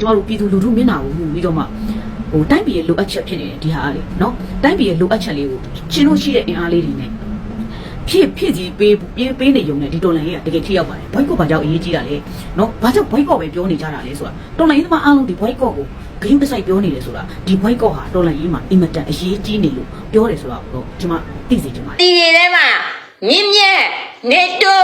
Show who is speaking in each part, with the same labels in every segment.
Speaker 1: ကျမတို့ပြည်သူလူထုမျက်နှာကိုမှုပြီးတော့မှဟိုတိုင်းပြည်ရဲ့လိုအပ်ချက်ဖြစ်နေတယ်ဒီဟာကလေနော်တိုင်းပြည်ရဲ့လိုအပ်ချက်လေးကိုရှင်းလို့ရှိတဲ့အင်အားလေးတွေနဲ့ဖြစ်ဖြစ်ကြီးပေးပေးပေးနေုံနဲ့ဒီတော်လိုင်းကြီးကတကယ်ထိရောက်ပါတယ်ဘိုက်ကော့ဘာကြောင့်အရေးကြီးတာလဲနော်ဘာကြောင့်ဘိုက်ကော့ပဲပြောနေကြတာလဲဆိုတာတော်လိုင်းကြီးသမားအားလုံးဒီဘိုက်ကော့ကိုဂိမ်းတစ်ဆိုင်ပြောနေတယ်ဆိုတာဒီဘိုက်ကော့ဟာတော်လိုင်းကြီးမှာအင်မတန်အရေးကြီးနေလို့ပြောတယ်ဆိုတာတော့ကျွန်မသိစေချင်ပါတယ်
Speaker 2: တီတွေထဲမှာမြင့်မြတ်နေတူ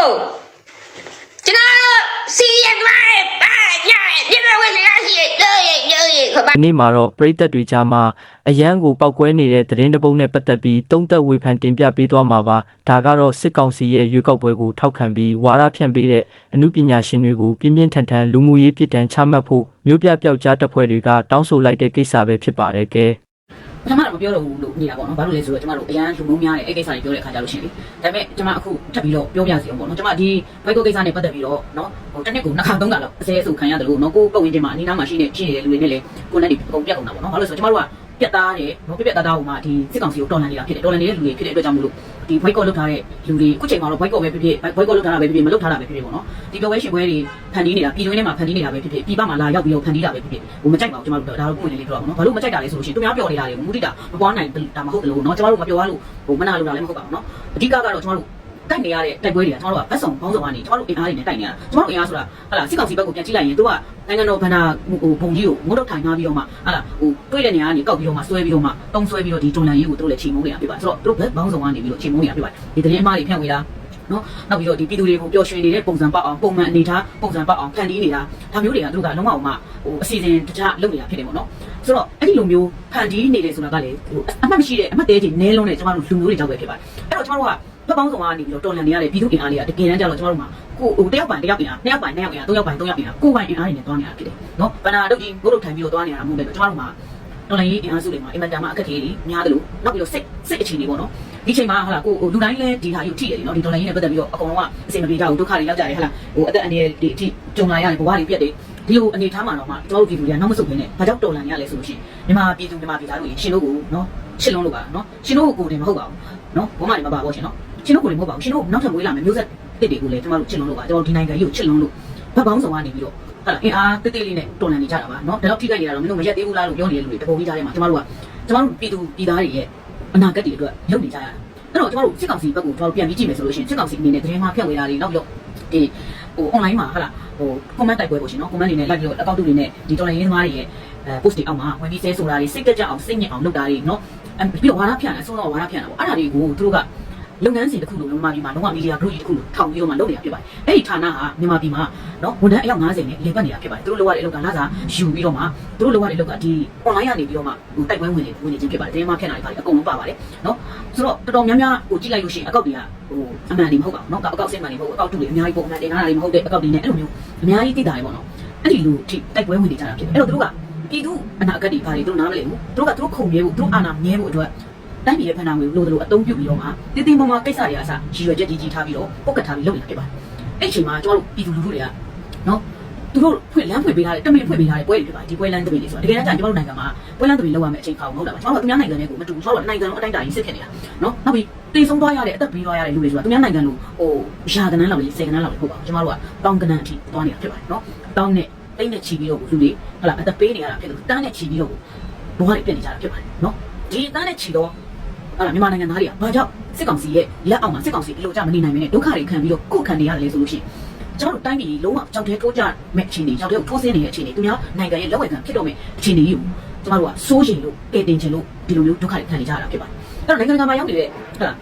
Speaker 2: ကျွန်တော်တို့စီရသွားတယ်ပါရရပြည်တော်ဝင်ရရှိတော့ရတော့ရခပါ
Speaker 3: ဒီနေ့မှာတော့ပြည်သက်တွေကြားမှာအရန်ကိုပောက်ကွဲနေတဲ့သတင်းတစ်ပုဒ်နဲ့ပတ်သက်ပြီးတုံးသက်ဝေဖန်တင်ပြပေးသွားမှာပါဒါကတော့စစ်ကောင်စီရဲ့ရွေးကောက်ပွဲကိုထောက်ခံပြီးဝါဒဖြန့်ပေးတဲ့အမှုပညာရှင်တွေကိုပြင်းပြင်းထန်ထန်လူမှုရေးပြည်တံချမှတ်ဖို့မြို့ပြပျောက်ကြားတပ်ဖွဲ့တွေကတောင်းဆိုလိုက်တဲ့ကိစ္စပဲဖြစ်ပါတယ်ကဲ
Speaker 1: ပထမတော့မပြောတော့ဘူးလို့နေတာပေါ့နော်ဘာလို့လဲဆိုတော့ကျမတို့အရန်လူမျိုးများတယ်အဲ့ကိစ္စတွေပြောတဲ့အခါကျလို့ရှိရင်လေဒါပေမဲ့ကျမအခုထပ်ပြီးတော့ပြောပြစီအောင်ပေါ့နော်ကျမဒီဘိုက်ကိုကိစ္စနဲ့ပတ်သက်ပြီးတော့နော်ဟိုတစ်နှစ်ကိုနှစ်ခါသုံးခါလောက်အစဲအဆုခံရတယ်လို့နော်ကိုပုံဝင်ချင်းမှာအနီးနားမှာရှိနေရှိနေတဲ့လူတွေနဲ့လေကိုနဲ့ဒီအကုန်ပြတ်ကုန်တာပေါ့နော်ဘာလို့လဲဆိုတော့ကျမတို့က ပြတ်သားတယ်နော်ပြပြသားသားဟိုမှာဒီစစ်ကောင်စီကိုတော်လှန်နေတာဖြစ်တယ်တော်လှန်နေတဲ့လူတွေဖြစ်တဲ့အတွက်ကြောင့်မလို့ဒီဘိုက်ကောလောက်ထားတဲ့လူတွေအခုချိန်မှာတော့ဘိုက်ကောပဲဖြစ်ဖြစ်ဘိုက်ကောလောက်ထားတာပဲဖြစ်ဖြစ်မလောက်ထားတာပဲဖြစ်ဖြစ်ပေါ့နော်ဒီပြောပွဲရှင်ပွဲတွေဖန်တီးနေတာပြည်တွင်းထဲမှာဖန်တီးနေတာပဲဖြစ်ဖြစ်ပြည်ပမှာလာရောက်ပြီးတော့ဖန်တီးတာပဲဖြစ်ဖြစ်ဟိုမကြိုက်ပါဘူးကျမတို့ဒါတော့ပုံနေလေးပြောပါတော့နော်ဘာလို့မကြိုက်တာလဲဆိုလို့ရှိရင်သူများပြောနေတာတွေမူတိတာမပွားနိုင်တာမဟုတ်ဘူးလို့နော်ကျမတို့မပြောရလို့ဟိုမနာလို့တာလည်းမဟုတ်ပါဘူးနော်အဓိကကတော့ကျမတို့တို က်နေရတဲ့တိုက်ပွဲတွေကကျမတို့ကဘက်ဆောင်ပေါင်းစုံကနေကျမတို့အင်အားတွေနဲ့တိုက်နေတာကျမတို့အင်အားဆိုတာဟလာစစ်ကောင်စီဘက်ကိုပြန်ကြည့်လိုက်ရင်သူကနိုင်ငံတော်ဗန္ဒာဟိုဘုံကြီးကိုငုတ်တော့ထိုင်ထားပြီးတော့မှဟလာဟိုတွေးတဲ့နေရာကနေကောက်ပြီးတော့မှဆွဲပြီးတော့မှတုံးဆွဲပြီးတော့ဒီတွန်လန်ရေးကိုသူတို့လည်းချိန်မုန်းနေတာပြပါဆိုတော့သူတို့ဘက်ပေါင်းစုံကနေပြီးတော့ချိန်မုန်းနေတာပြပါဒီတရင်အမားတွေဖြန့်ဝေတာနော်နောက်ပြီးတော့ဒီပြည်သူတွေကိုပျော်ရွှင်နေတဲ့ပုံစံပေါက်အောင်ပုံမှန်အနေထားပုံစံပေါက်အောင်ဖန်တီးနေတာဒါမျိုးတွေကသူတို့ကလုံးဝမှဟိုအစီအစဉ်တခြားလုပ်နေတာဖြစ်တယ်ပေါ့နော်ဆိုတော့အဲ့ဒီလိုမျိုးဖန်တီးနေတယ်ဆိုတာကလေဟိုအမှတ်မရှိတဲ့အမှတ်သေးချင်နဲလုံးနဲ့ကျမတို့လူမျိုးတွေကြောက်ပဲဖြစ်ပါတယ်အဲ့တော့ကျမတို့က ဘက်ပေါင်းစုံကနေပြီးတော့တော်လန်နေရတဲ့ပြည်သူအင်အားတွေကတကယ်တမ်းကျတော့ကျမတို့မှာကိုဟိုတယောက်ပိုင်တယောက်အင်အားနှစ်ယောက်ပိုင်နှစ်ယောက်အင်အားသုံးယောက်ပိုင်သုံးယောက်အင်အားကိုယ်ပိုင်အင်အားတွေနဲ့တွားနေတာဖြစ်တယ်နော်ဗန္နာတို့ကြီးဘုတို့ထိုင်ပြီးတော့တွားနေတာမဟုတ်ပဲကျမတို့မှာတော်လန်ရေးအင်အားစုတွေမှာအင်မတန်မှအခက်အခဲတွေများတယ်လို့နောက်ပြီးတော့စိတ်စိတ်အခြေအနေပေါ့နော်ဒီချိန်မှာဟာလာကိုဟိုလူတိုင်းလည်းဒီဟာကြီးကိုထိတယ်နော်ဒီဒေါ်လာကြီးနဲ့ပတ်သက်ပြီးတော့အကုန်လုံးကအစီအမပြေကြဘူးဒုက္ခတွေရောက်ကြတယ်ဟာလာဟိုအသက်အန္တရာယ်တွေအထိကြုံလာရတယ်ဘဝတွေပြတ်တယ်ဒီလိုအနေထားမှာတော့မှကျွန်တော်တို့ပြည်သူတွေကနောက်မဆုတ်ဘဲနဲ့ဘာကြောင့်တော်လန်ရလဲဆိုလို့ရှိရင်မြန်မာပြည်သူမြန်မာပြည်သားတို့ရှင်တို့ကိုနော်ရှင်းလုံးလို့ပါနော်ရှင်တို့ကိုကိုယ်တင်မဟုတ်ပါဘူးနော်ဘုမတွေမပါဘူးရှင်နော် ရှင်တို့ကိုယ်တင်မဟုတ်ပါဘူးရှင်တို့နောက်ထပ်မွေးလာမယ်မျိုးဆက်တစ်တွေကိုလည်းကျွန်တော်တို့ချစ်လုံးလို့ပါကျွန်တော်ဒီနိုင်ငံကြီးကိုချစ်လုံးလို့ဘက်ပေါင်းစုံကနေပြီးတော့ဟာလာအင်အားတိတိလေးနဲ့တော်လန်နေကြတာပါနော်ဒါတော့ထိခိုက်နေတာတော့မင်းတို့မရက်သေးဘူးလားလို့ပြောနေတဲ့လူတွေတပုံကြီးကြားထဲမှာကျွန်တော်တို့ကကျွန်တော်တို့ပြည်သူပြည်သားတွေရဲ့အနာဂတ်တွေအတွက်လုပ်နေကြရတာအဲ့တော့ကျမတို့စစ်ကောင်စီဘက်ကိုကျမတို့ပြန်ပြီးကြည့်မယ်ဆိုလို့ရှိရင်စစ်ကောင်စီအနေနဲ့သတင်းမှာဖြန့်ဝေတာတွေနောက်ပြီးတော့ဒီဟို online မှာဟာလာဟို comment တိုက်ပွဲပေါ့ရှင်နော် comment တွေနဲ့ like ပြီးတော့ account တွေနဲ့ဒီ dollar ရင်းသမားတွေရဲ့အဲ post တွေအောက်မှာဝင်ပြီးဆဲဆိုတာတွေစိတ်တက်ကြအောင်စိတ်ညစ်အောင်လုပ်တာတွေနော်အဲပြီးတော့ဝါဒဖြန့်တယ်အဆုံးတော့ဝါဒဖြန့်တာပေါ့အဲ့ဒါတွေကိုသူတို့က လုပ်ငန်းစဉ်တစ်ခုလိုမြန်မာပြည်မှာလုံးဝမီဒီယာ group ကြီးတစ်ခုလိုထောင်ပြီးတော့မှလုပ်နေတာဖြစ်ပါတယ်။အဲ့ဒီဌာနဟာမြန်မာပြည်မှာနော်ဝန်ထမ်းအယောက်90နဲ့လေပတ်နေတာဖြစ်ပါတယ်။သူတို့လုပ်ရတဲ့အလုပ်ကလာစားယူပြီးတော့မှသူတို့လုပ်ရတဲ့အလုပ်ကဒီ online ကနေပြီးတော့မှဟိုတိုက်ပွဲဝင်နေဝင်နေခြင်းဖြစ်ပါတယ်။တင်းမဖြတ်နိုင်ပါတယ်အကုန်လုံးပါပါတယ်။နော်ဆိုတော့တော်တော်များများဟိုကြည့်လိုက်လို့ရှိရင်အကောက်တွေကဟိုအမှန်တွေမဟုတ်ပါဘူးနော်။အကောက်စိတ်မှန်တွေမဟုတ်ဘူး။အကောက်တူတွေအများကြီးပုံမှန်တင်ထားတာတွေမဟုတ်တဲ့အကောက်တွေနဲ့အဲ့လိုမျိုးအများကြီးသိတာတွေပေါ့နော်။အဲ့ဒီလိုထိတိုက်ပွဲဝင်နေကြတာဖြစ်တယ်။အဲ့တော့သူတို့ကပြည်သူအနာဂတ်တွေဘာတွေသူတို့နားမလည်ဘူး။သူတို့ကသူတို့ခုံရဲဖို့သူတို့အာဏာမြဲဖို့အတွက် တိုင်းပြည်ရဲ့ဖန်နာငွေကိုလို့တို့အသုံးပြုပြီးတော့မှတင်းတင်းပေါ်မှာကိစ္စတွေအစားရည်ရွယ်ချက်ကြီးကြီးထားပြီးတော့ပုတ်ကတ်ထားပြီးလုပ်နေတာဖြစ်ပါတယ်။အဲ့ဒီအချိန်မှာကျွန်တော်တို့ပြည်သူလူထုတွေကနော်သူတို့ဖွင့်လမ်းဖွင့်ပေးထားတယ်တမင်ဖွင့်ပေးထားတယ်ပွဲတွေဖြစ်ပါတယ်ဒီပွဲလမ်းတမင်တွေဆိုတာတကယ်တမ်းကျကျွန်တော်တို့နိုင်ငံမှာပွဲလမ်းတမင်လောက်ရမယ်အချိန်ခါမဟုတ်တာပါကျွန်တော်တို့သူများနိုင်ငံတွေကိုမတူဘူးကျွန်တော်တို့နိုင်ငံလုံးအတိုင်းအတာကြီးစစ်ဖြစ်နေတာနော်နောက်ပြီးတေဆုံးသွားရတဲ့အသက်ပေးသွားရတဲ့လူတွေဆိုတာသူများနိုင်ငံလိုဟိုရာကနန်းလောက်လေးဆယ်ကနန်းလောက်လေးဟုတ်ပါဘူးကျွန်တော်တို့ကတောင်းကနန်းအထိသွားနေတာဖြစ်ပါတယ်နော်တောင်းနဲ့တိတ်နဲ့ချီပြီးတော့လူတွေဟလာအသက်ပေးနေရတာဖြစ်လို့တန်းနဲ့ချီပြီးတော့ဘဝတွေပြည့်နေကြတာဖြစ်ပါတယ်နော်ဒီတန်းနဲ့ချီတော့ အဲ့ဒါမြန်မာနိုင်ငံသားတွေကဘာကြောင့်စစ်ကောင်စီရဲ့လက်အောက်မှာစစ်ကောင်စီအလိုကျမနေနိုင်မင်းနဲ့ဒုက္ခတွေခံပြီးတော့ကိုယ်ခံနေရတယ်လေဆိုလို့ရှိရင်ကျွန်တော်တို့တိုင်းပြည်လုံးဝကြောက်တဲ့ထိုးကြမဲ့အခြေအနေကြောက်တဲ့ထိုးဆင်းနေတဲ့အခြေအနေသူများနိုင်ငံရဲ့လက်ဝဲခံဖြစ်တော့မဲ့အခြေအနေကြီးကိုကျွန်တော်တို့ကစိုးရိမ်လို့ကဲတင်ချင်လို့ဒီလိုမျိုးဒုက္ခတွေခံနေကြရတာဖြစ်ပါတယ်အဲ့တော့နိုင်ငံတကာမှာရောက်နေတဲ့ဟုတ်လား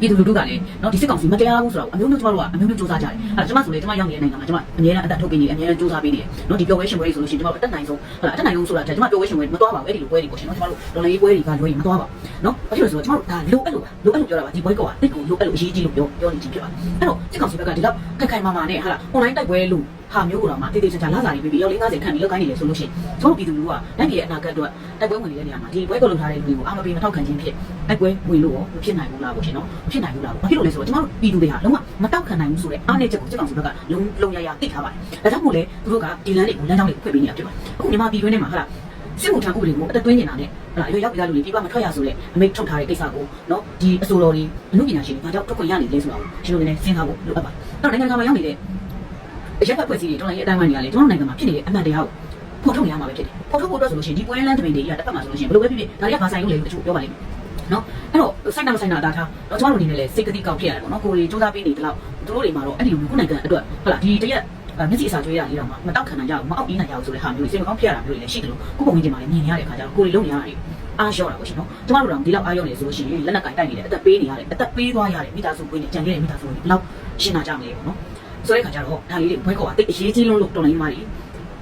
Speaker 1: ပြည်သူလူထုကလည်းနော်ဒီစစ်ကောင်စီမတရားဘူးဆိုတော့အမျိုးမျိုးကျမတို့ကအမျိုးမျိုးစူးစမ်းကြတယ်အဲ့ကျမဆိုလေကျမရောက်နေတဲ့နိုင်ငံမှာကျမအများအားအသက်ထုတ်ပေးနေတယ်အများအားစူးစမ်းပေးနေတယ်နော်ဒီပျော်ဝဲရှင်ပွဲတွေဆိုလို့ရှိရင်ကျမအတက်နိုင်ဆုံးဟုတ်လားအတက်နိုင်ဆုံးဆိုတာကျမပျော်ဝဲရှင်ပွဲမသွားပါဘူးအဲ့ဒီလိုပွဲတွေပေါ့ရှင်နော်ကျမတို့ဒေါ်လာရေးပွဲတွေကလွဲရင်မသွားပါဘူးနော်ဘာဖြစ်လို့ဆိုတော့ကျမတို့ဒါလိုအဲ့လိုလိုအဲ့လိုပြောတာပါဒီပွဲကောကတိတ်ကိုလိုအဲ့လိုအရေးကြီးလို့ပြောပြောနေကြည့်ပြပါအဲ့တော့စစ်ကောင်စီဘက်ကဒီလောက်ခိုင်ခိုင်မာမာနဲ့ဟုတ်လားအွန်လိုင်းတိုက်ပွဲလို့ ဟာမျိုးကတော့မှတိတိကျကျလာစားနေပြီရောက်50ခန့်ပြီးလောက်ကိုင်းနေလေဆိုလို့ရှိရင်ကျွန်တော်ပြည်သူလူကတိုင်းပြည်ရဲ့အနာဂတ်အတွက်တိုက်ပွဲဝင်နေတဲ့နေရာမှာဒီဘွိုက်ကောလုပ်ထားတဲ့လူတွေကိုအာမပေးမထောက်ခံခြင်းဖြစ်တိုက်ပွဲဝင်လို့ရောမဖြစ်နိုင်ဘူးလားပေါ့ရှင်နော်မဖြစ်နိုင်ဘူးလားဘာဖြစ်လို့လဲဆိုတော့ကျွန်တော်တို့ပြည်သူတွေဟာလုံးဝမတောက်ခံနိုင်ဘူးဆိုတဲ့အားနည်းချက်ကိုစစ်ကောင်စီဘက်ကလုံးလုံးရရသိထားပါတယ်ဒါကြောင့်မို့လဲသူတို့ကဒီလမ်းတွေကိုလမ်းကြောင်းတွေကိုဖွင့်ပေးနေတာဖြစ်ပါတယ်အခုမြန်မာပြည်တွင်းထဲမှာဟာလားစစ်မှုထမ်းဥပဒေကိုအသက်သွင်းနေတာနဲ့ဟလာအရွယ်ရောက်ပြသားလူတွေပြပမထွက်ရဆိုတဲ့အမိတ်ထုတ်ထားတဲ့ကိစ္စကိုနော်ဒီအဆိုတော်တွေအမှုပညာရှင်တွေဘာကြောင့်ထွက်ခွင့်ရနေလဲဆိုတာကိုကျွန်တော်လည်းစဉ်းစားဖို့လိုအပ်ပါတယ်အဲ့တော့နိုင်ငံတကာမှာရောက်နေတဲ့ အရက်ဖက်ဖွဲ့စည်းတွေတော်လိုင်းရဲ့အတိုင်းဝိုင်းတွေကလေကျွန်တော်နိုင်ငံမှာဖြစ်နေတဲ့အမှန်တရားကိုဖော်ထုတ်နေရမှာပဲဖြစ်တယ်ဖော်ထုတ်ဖို့အတွက်ဆိုလို့ရှိရင်ဒီပွဲလန်းတမင်တွေကြီးကတစ်ဖက်မှာဆိုလို့ရှိရင်ဘယ်လိုပဲဖြစ်ဖြစ်ဒါတွေကဘာဆိုင်လို့လဲလို့တချို့ပြောပါလိမ့်မယ်နော်အဲ့တော့စိုက်တာမဆိုင်တာအတားထားတော့ကျွန်တော်တို့အနေနဲ့လည်းစိတ်ကတိကောက်ဖြစ်ရတယ်ပေါ့နော်ကိုယ်တွေစူးစမ်းပေးနေတယ်လို့သူတို့တွေမှာတော့အဲ့ဒီလိုခုနိုင်ငံအတွက်ဟုတ်လားဒီတရက်မျက်စိအစာကျွေးရလေးတော့မှမတောက်ခံနိုင်ကြဘူးမအောက်အေးနိုင်ကြဘူးဆိုတဲ့ဟာမျိုးတွေစိတ်မကောင်းဖြစ်ရတာမျိုးတွေလည်းရှိတယ်လို့ကိုပုံကြီးတင်မှာလည်းမြင်ရတဲ့ခါကျတော့ကိုယ်တွေလုံးနေရတယ်အားလျှော့တာပေါ့ရှင်နော်ကျမတို့တော့ဒီလောက်အားလျော့နေဆိုလို့ရှိရင်လက်နက်ကင်တိုက်နေတယ်အသက်ပေးနေရတယ်အသက်ပေးသွားရတယ်မိသားစုပွေးနေကြံခဲ့တဲ့မိသားစုတွေဘယ်လောက်ရှင်းနာကြမလဲပေါ့နော် ဆိုတဲ့ခါကျတော့ဒါလေးတွေဘွဲကောအသိအရေးကြီးလုံးလို့တော်လိုင်းမာတွေ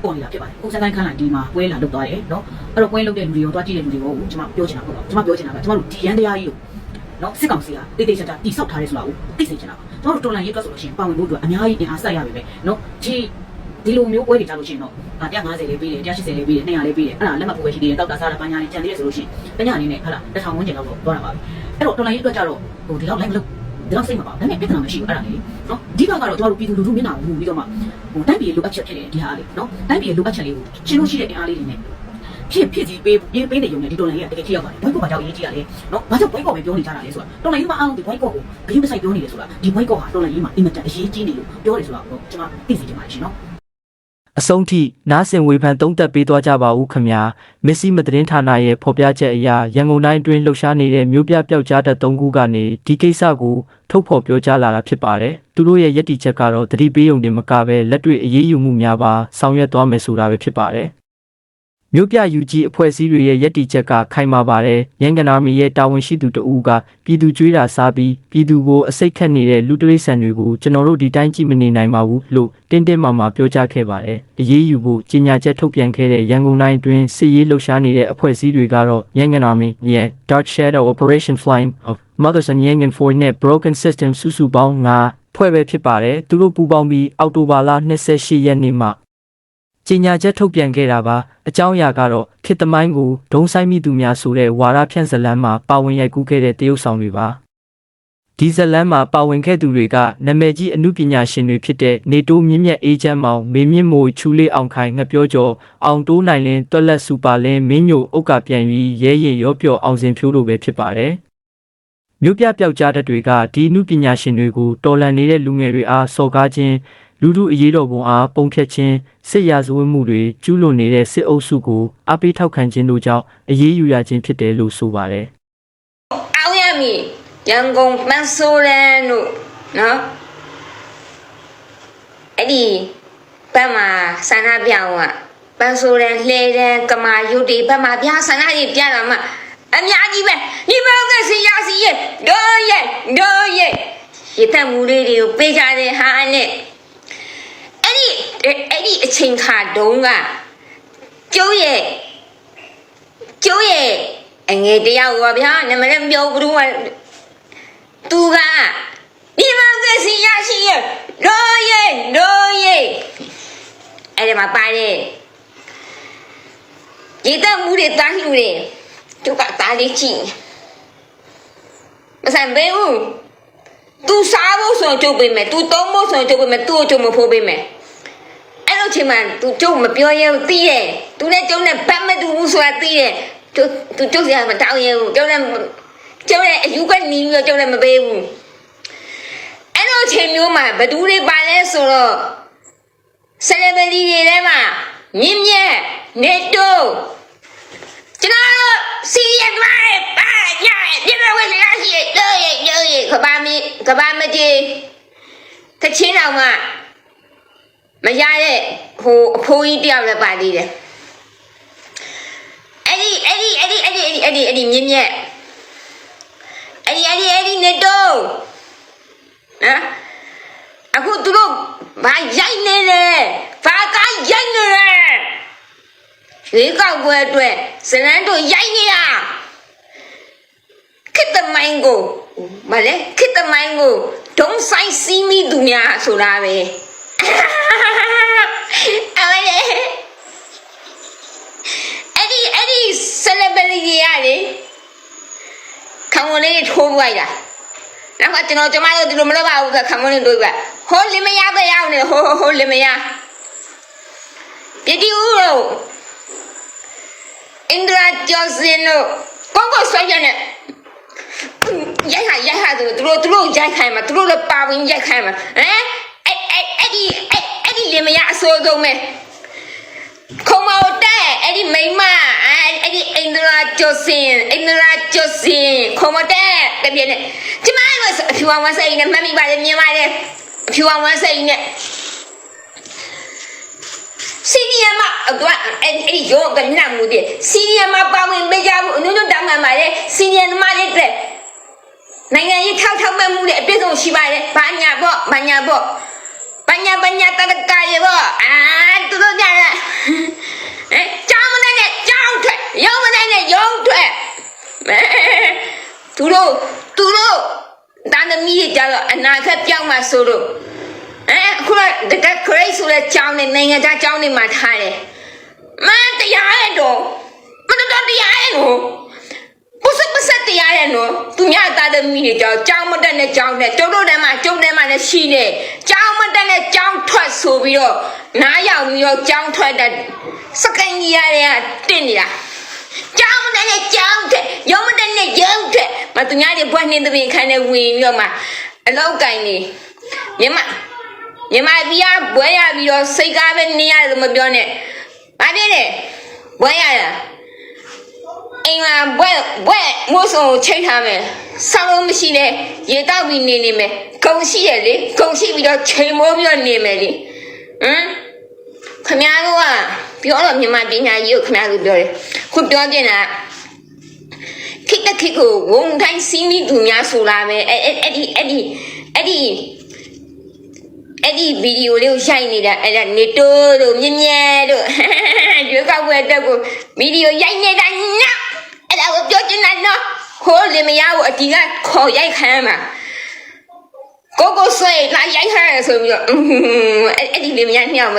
Speaker 1: ပေါ်နေတာဖြစ်ပါတယ်။ကိုစက်တိုင်းခန်းလိုက်ဒီမှာပွဲလာလုပ်သွားတယ်နော်။အဲ့တော့ပွဲလုပ်တဲ့လူတွေရောတွားကြည့်တဲ့လူတွေရောကျွန်မပြောချင်တာပေါ့နော်။ကျွန်မပြောချင်တာကကျွန်တော်တို့ဒီရန်တရားကြီးကိုနော်စစ်ကောင်စီကတိတ်တိတ်ချာချာတိဆောက်ထားရဲဆိုတာကိုသိစေချင်တာပါ။ကျွန်တော်တို့တော်လိုင်းရေးအတွက်ဆိုလို့ရှိရင်ပါဝင်ဖို့အတွက်အများကြီးအင်အားဆက်ရပါပဲ။နော်။ဒီဒီလိုမျိုးပွဲတွေကြလို့ရှိရင်တော့150လေးပေးတယ်180လေးပေးတယ်200လေးပေးတယ်အဲ့ဒါလက်မှတ်ပွဲရှိသေးတယ်တောက်တာစားတာပညာလေးကြံသေးတယ်ဆိုလို့ရှိရင်ပညာအနေနဲ့ဟာလားတစ်ထောင်ဝန်းကျင်လောက်တော့သွားတာပါပဲအဲ့တော့တော်လိုင်းရေးအတွက်ကြတော့ဟိုဒီလောက်လိုက်မလို့ ဒီလောက်စိတ်မပါဘူးဒါပေမဲ့ပြဿနာမရှိဘူးအဲ့ဒါလေးနော်အဓိကကတော့ကျွန်တော်တို့ပြည်သူလူထုမျက်နှာကိုမူပြီးတော့မှဟိုတိုက်ပြည်လိုအပ်ချက်ဖြစ်တယ်ဒီဟာလေးနော်တိုက်ပြည်လိုအပ်ချက်လေးကိုရှင်းလို့ရှိတဲ့အင်အားလေးတွေနဲ့ဖြစ်ဖြစ်စီပေးပေးပေးနေရုံနဲ့ဒီတော်လိုင်းရေးကတကယ်ထိရောက်ပါတယ်ဘိုက်ကောဘာကြောင့်အရေးကြီးရလဲနော်ဘာကြောင့်ဘိုက်ကောပဲပြောနေကြတာလဲဆိုတာတော်လိုင်းရေးမှာအားလုံးဒီဘိုက်ကောကိုဂရုမစိုက်ပြောနေတယ်ဆိုတာဒီဘိုက်ကောဟာတော်လိုင်းရေးမှာအင်မတန်အရေးကြီးနေလို့ပြောတယ်ဆိုတာကိုကျွန်မသိစေချင်ပါတယ်ရှင်နော်
Speaker 3: အဆုံးထိနားဆင်ဝေဖန်သုံးသပ်ပေးသွားကြပါဦးခင်ဗျာမစ္စည်းမသတင်းဌာနရဲ့ဖော်ပြချက်အရရန်ကုန်တိုင်းအတွင်းလှုပ်ရှားနေတဲ့မြို့ပြပျောက်ကြားတဲ့၃ခုကနေဒီကိစ္စကိုထုတ်ဖော်ပြောကြားလာတာဖြစ်ပါတယ်သူတို့ရဲ့ယက်တီချက်ကတော့သတိပေးုံတင်မကပဲလက်တွေ့အရေးယူမှုများပါဆောင်ရွက်သွားမယ်ဆိုတာပဲဖြစ်ပါတယ် မြို့ပြ UG အဖွဲ့အစည်းတွေရဲ့ယက်တီချက်ကခိုင်မာပါတယ်ရန်ကုန်အာမီရဲ့တာဝန်ရှိသူတဦးကပြည်သူကြွေးတာစားပြီးပြည်သူကိုအစိတ်ခတ်နေတဲ့လူတရိษံတွေကိုကျွန်တော်တို့ဒီတိုင်းကြည့်မနေနိုင်ပါဘူးလို့တင်းတင်းမာမာပြောကြားခဲ့ပါတယ်အရေးယူဖို့ကြီးညာချက်ထုတ်ပြန်ခဲ့တဲ့ရန်ကုန်တိုင်းအတွင်းစစ်ရေးလှုပ်ရှားနေတဲ့အဖွဲ့အစည်းတွေကတော့ရန်ကုန်အာမီရဲ့ Dark Shadow Operation Flame of Mothers and Yangon for Net Broken System စုစုပေါင်း9ဖွဲ့ပဲဖြစ်ပါတယ်သူတို့ပူးပေါင်းပြီးအောက်တိုဘာလ28ရက်နေ့မှာ ကြေညာချက်ထုတ်ပြန်ခဲ့တာပါအကြောင်းအရာကတော့ခေတ်သမိုင်းကိုဒုံဆိုင်မိသူများဆိုတဲ့ဝါရဖြန့်ဇလန်းမှာပါဝင်ရိုက်ကူးခဲ့တဲ့တရုတ်ဆောင်တွေပါဒီဇလန်းမှာပါဝင်ခဲ့သူတွေကနာမည်ကြီးအမှုပညာရှင်တွေဖြစ်တဲ့နေတိုးမြင့်မြတ်အေးချမ်းမောင်မေမြင့်မိုးချူလေးအောင်ခိုင်ငှက်ပြောကျော်အောင်တိုးနိုင်လင်းတွက်လက်စူပါလင်းမင်းညိုဥက္ကပြန်ပြီးရဲရင်ရောပြော့အောင်စင်ဖြိုးလိုပဲဖြစ်ပါတယ်မြို့ပြပျောက်ကြားတဲ့တွေကဒီအမှုပညာရှင်တွေကိုတော်လန်နေတဲ့လူငယ်တွေအားစော်ကားခြင်း လူလူအရေးတော်ပုံအားပုံဖြတ်ခြင်းစစ်ရာဇဝတ်မှုတွေကျူးလွန်နေတဲ့စစ်အုပ်စုကိုအပိထောက်ခံခြင်းတို့ကြောင့်အရေးယူရခြင်းဖြစ်တယ်လို့ဆိုပါတယ်
Speaker 2: အောင်ရမည်ရန်ကုန်ပန်းဆိုးရန်တို့နော်အဲ့ဒီဘက်မှာဆန္ဒပြအောင်ကပန်းဆိုးရန်လှဲရန်ကမာယုတ်ဒီဘက်မှာပြဆန္ဒကြီးပြတာမှအများကြီးပဲဒီမောကစီရစီရဲ့ဒိုးရဲ့ဒိုးရဲ့ရတဲ့မူလေးတွေကိုပေးကြတဲ့ဟာနဲ့အဲ့ဒီ အဲ့ဒီအချိန်ခါတုန်းကကျိုးရဲ့ ကျိုးရဲ့အငယ်တယောက်ပါဗျာနမလည်းမပြောဘူးကသူကဒီမှာကစီရရှိရရိုးရဲ့ရိုးရဲ့အဲ့ဒီမှာပါတယ်ဒီတမှုတွေတားလှူတယ်သူကတားလေးကြည့်မဆိုင်ဘေးဘူး तू စားဖို့ဆိုရင်ကျုပ်ပေးမယ် तू သုံးဖို့ဆိုရင်ကျုပ်ပေးမယ် तू ကိုကျုပ်မဖို့ပေးမယ် က်ချိန်မှာသူကျုပ်မပြောရဲဘူးသိရဲ့သူနဲ့ကျုပ်နဲ့ဘတ်မတူဘူးဆိုတာသိရဲ့သူသူကျုပ်ကမတောင်းရဲဘူးကျုပ်နဲ့ကျုပ်နဲ့အယူကနီးပြီးတော့ကျုပ်နဲ့မပေးဘူးအဲ့လိုချိန်မျိုးမှာဘသူတွေပါလဲဆိုတော့ celebrity တွေထဲမှာမြင့်မြတ်နေတိုးကျွန်တော်စီရမပါရဒီဘဝနဲ့ရှိတဲ့ရဲ့ရဲ့ကဘာမကဘာမကြီးတချင်းတော်မှာ မရတဲ့ဟိုအဖိုးကြီးတယောက်လည်းပါသေးတယ်အဲ့ဒီအဲ့ဒီအဲ့ဒီအဲ့ဒီအဲ့ဒီအဲ့ဒီမြင့်မြတ်အဲ့ဒီအဲ့ဒီအဲ့ဒီနေတိုးနော်အခုသူတို့ဘာရိုက်နေလဲဘာကရိုက်နေလဲရွေးကောက်ပွဲအတွက်ဇလန်းတို့ရိုက်နေရခစ်တမိုင်းကိုမလဲခစ်တမိုင်းကိုဒုံဆိုင်စီမီသူများဆိုတာပဲ အမလေးအဲ့ဒီအဲ့ဒီ celebrity တွေရလေခံဝင်လေးထိုးလိုက်တာနောက်ကကျွန်တော်ကျမတို့ဒီလိုမလုပ်ပါဘူးကခံဝင်လေးတို့ကဟိုလင်မယားပဲရောက်နေဟိုဟိုလင်မယားပြတီဦးတို့အင်ဒရာကျော်စင်တို့ကိုကိုဆွဲရနေရိုက်ခါရိုက်ခါသူတို့သူတို့ရိုက်ခိုင်းမှာသူတို့လည်းပါဝင်ရိုက်ခိုင်းမှာဟမ် ပြင်မရအဆိုးဆုံးပဲခုံမောတဲ့အဲ့ဒီမိမအဲ့ဒီအင်ဒရာဂျိုစင်အင်ဒရာဂျိုစင်ခုံမောတဲ့တပြင်းနဲ့ကျမတို့အဖြူအောင်ဝမ်းစိတ်နဲ့မှတ်မိပါတယ်မြင်ပါတယ်အဖြူအောင်ဝမ်းစိတ်နဲ့စီနီယာမတော့အဲ့ဒီရောကညနာမှုတဲ့စီနီယာမပါဝင်ပေးကြဘူးအနုတို့တောင်းခံပါတယ်စီနီယာသမားလေးတဲ့နိုင်ငံရေးထောက်ထောက်မဲ့မှုနဲ့အပြည့်စုံရှိပါတယ်။ဘာညာပေါ့ဘာညာပေါ့ ဘာညာဘာညာတတကရေပေါ့အာသူတို့ကြတယ်အဲကြောင်းမတဲ့ကြောင်းထွက်ရုံမတဲ့ရုံထွက်မဲသူတို့သူတို့တန်သမီးကြတော့အနာခက်ပြောင်းမှဆိုလို့အဲအခုကတကယ်ခရိတ်ဆိုတဲ့ကြောင်းနဲ့နိုင်ငံခြားကြောင်းတွေမှာထားတယ်။မန်တရားရဲ့တော့မတော်တော်တရားရဲ့နော်ပု စပစတရားရဲ့နော်သူများသားသမီးတွေကြောင်းကြောင်းမတက်တဲ့ကြောင်းနဲ့ကျုပ်တို့ထဲမှာကျုပ်ထဲမှာလည်းရှိနေကြောင်းမတက်တဲ့ကြောင်းထွက်ဆိုပြီးတော့နားရောက်ပြီးတော့ကြောင်းထွက်တဲ့စကန်ကြီးရတဲ့တင့်နေတာကြောင်းမတက်တဲ့ကြောင်းတဲ့ရုံမတက်တဲ့ရုံတဲ့မသူများတွေဘွက်နှင်းသဘင်ခန်းနဲ့ဝင်ပြီးတော့မှအလောက်ကင်နေမြမညီမကြီးကဘွဲရပြီးတော့စိတ်ကားပဲနေရတယ်လို့မပြောနဲ့။ဘာဖြစ်လဲ။ဘွဲရတာ။ အိမ်မှာဘွဲဘွဲမိုးစုံကိုချိတ်ထားမယ်။ဆောင်းလို့မရှိနဲ့ရေတောက်ပြီးနေနေမယ်။ဂုံရှိရလေ။ဂုံရှိပြီးတော့ချိန်မိုးပြီးတော့နေမယ်လေ။ဟမ်ခမ ्या တို့ကပြောတော့မြန်မာပညာကြီးကိုခမ ्या တို့ပြောတယ်။ခုပြောတင်တာခိတခိကိုဝုံတိုင်းစီးမိသူများဆိုလာမယ်။အဲ့အဲ့ဒီအဲ့ဒီအဲ့ဒီအဲ့ဒီဗီဒီယိုလေးကိုရိုက်နေတာအဲ့ဒါနေတိုးတို့မြင်းမြဲတို့ရွေးကောက်ပွဲအတွက်ကိုဗီဒီယိုရိုက်နေတာနော်အဲ့ဒါကိုပြောချင်တာ နော်ဟိုးလင်မယားကိုအတီကခေါ်ရိုက်ခံမှာကိုကိုဆွဲလာရိုက်ခါရဆိုပြီးတော့အဲ့အဲ့ဒီလင်မယားနှစ်ယောက်မ